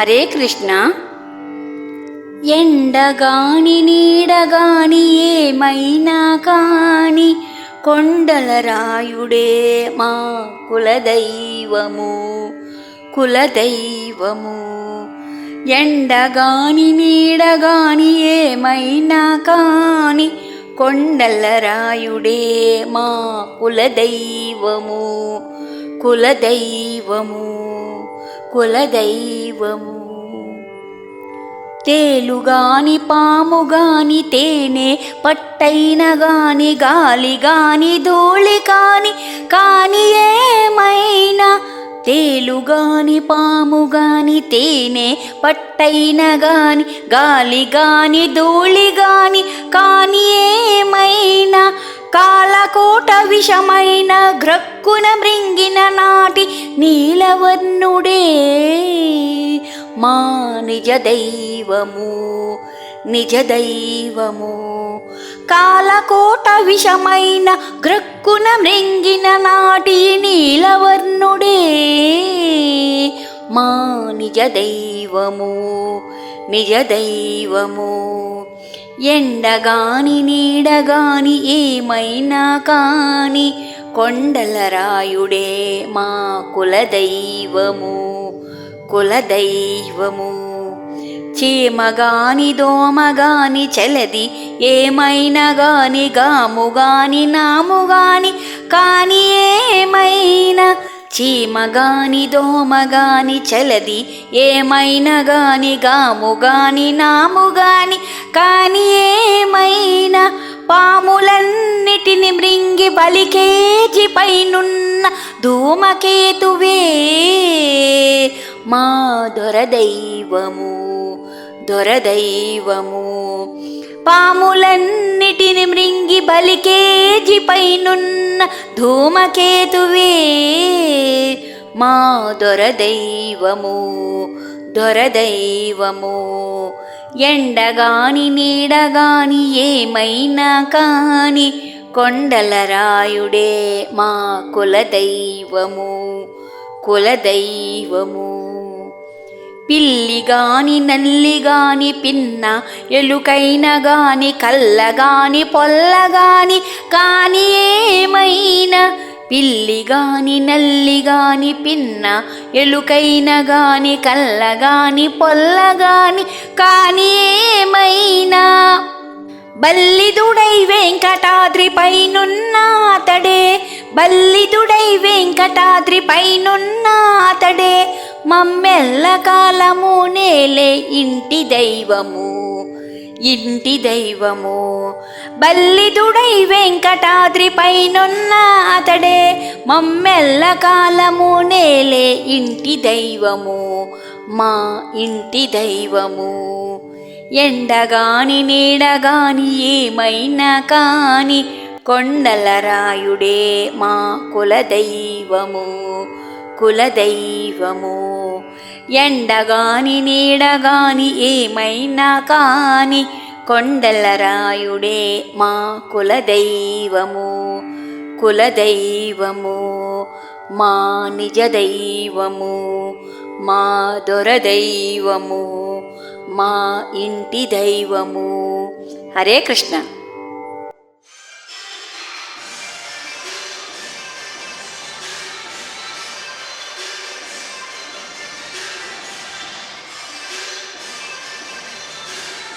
హరే కృష్ణ. ఎండగాని నీడగాని ఏమైనా కాని కొండల రాయుడే మా కులదైవము కులదైవము. ఎండగాని నీడగాని ఏమైనా కాని కొండల రాయుడే మా కులదైవము కులదైవము. కులదైవము. తేలుగాని పాముగాని తేనె పట్టైన గాని గాలి గాని ధూళి కాని కాని ఏమైనా తేలుగాని పాముగాని తేనె పట్టైన గాని గాలి గాని ధూళి గాని కాని ఏమైనా కాలకోట విషమైన గ్రక్కున మృంగిన నాటి నీలవర్ణుడే. మా నిజ దైవము నిజ దైవము. కాలకోట విషమైన గ్రక్కున మృంగిన నాటి నీలవర్ణుడే. మా నిజ దైవము నిజ దైవము ఎండగాని నీడగాని ఏమైనా కాని కొండల రాయుడే మా కులదైవము కులదైవము. చీమగాని దోమగాని చలది ఏమైనా గాని గాముగాని నాముగాని కాని ఏమైనా చీమగాని దోమగాని చలది ఏమైనా గాని గాముగాని నాముగాని కాని ఏమైనా పాములన్నిటిని మృంగి బలికేజి పైనున్న ధూమకేతువే. మా దొరదైవము దొరదైవము. పాములన్నిటిని మృంగి బలికేజిపైనున్న ధూమకేతువే మా దొరదైవము దొరదైవము. ఎండగాని నీడగాని ఏమైనా కాని కొండల రాయుడే మా కులదైవము కులదైవము. పిల్లి గాని నల్లి గాని పిన్న ఎలుకైన గాని కల్లగాని పొల్లగాని కాని ఏమైనా? పిల్లి గాని నల్లి గాని పిన్న ఎలుకైన గాని కల్లగాని పొల్లగాని కాని ఏమైనా? బల్లిదుడై వెంకటాద్రి పైనున్న అతడే బల్లిదుడై వెంకటాద్రి పైనున్న అతడే మమ్మెల్ల కాలము నేలే ఇంటి దైవము ఇంటి దైవము. బల్లిదుడై వెంకటాద్రి పైనున్న అతడే మమ్మెల్ల కాలము నేలే ఇంటి దైవము మా ఇంటి దైవము. ఎండగాని నీడగాని ఏమైనా కాని కొండల రాయుడే మా కుల దైవము. కులదైవము. ఎండగాని నీడగాని ఏమైనా కాని కొండల రాయుడే మా కులదైవము. కులదైవము మా నిజ దైవము మా దొరదైవము మా ఇంటి దైవము హరే కృష్ణ.